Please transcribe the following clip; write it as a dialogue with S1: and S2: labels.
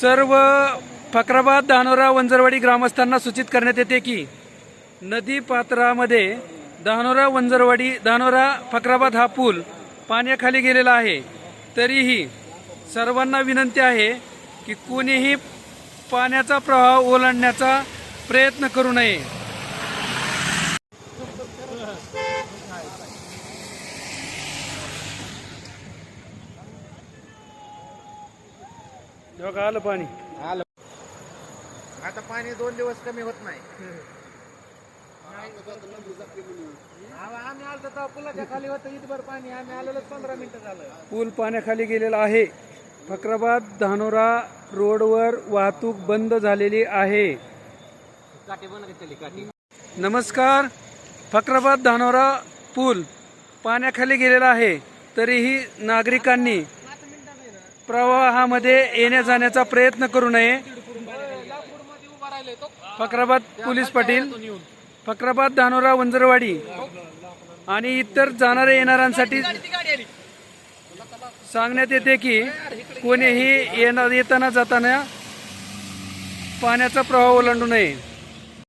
S1: सर्व फकराबाद धानोरा वंजरवाडी ग्रामस्थांना सूचित करण्यात येते की नदी पात्रामध्ये धानोरा वंजरवाडी धानोरा फकराबाद हा पूल पाण्याखाली गेलेला आहे. तरीही सर्वांना विनंती आहे की कोणीही पाण्याचा प्रवाह ओलांडण्याचा प्रयत्न करू नये. बघा आलं पाणी?
S2: आलं. आता पाणी दोन दिवस कमी होत नाही. आम्ही आलो तर पुलाच्या खाली होतं इथभर पाणी. आम्ही आलेलो पंधरा मिनिटं झालं.
S1: पूल पाण्याखाली गेलेला आहे. फकराबाद धानोरा रोडवर वाहतूक बंद झालेली आहे. नमस्कार. फकराबाद धानोरा पूल पाण्याखाली गेलेला आहे. तरीही नागरिकांनी प्रवाहामध्ये येण्या जाण्याचा प्रयत्न करू नये. फकराबाद पोलीस पाटील फकराबाद धानोरा वंजरवाडी आणि इतर जाणाऱ्या येणाऱ्यांसाठी सांगण्यात येते की कोणीही येणार येताना जाताना पाण्याचा प्रवाह ओलांडू नये.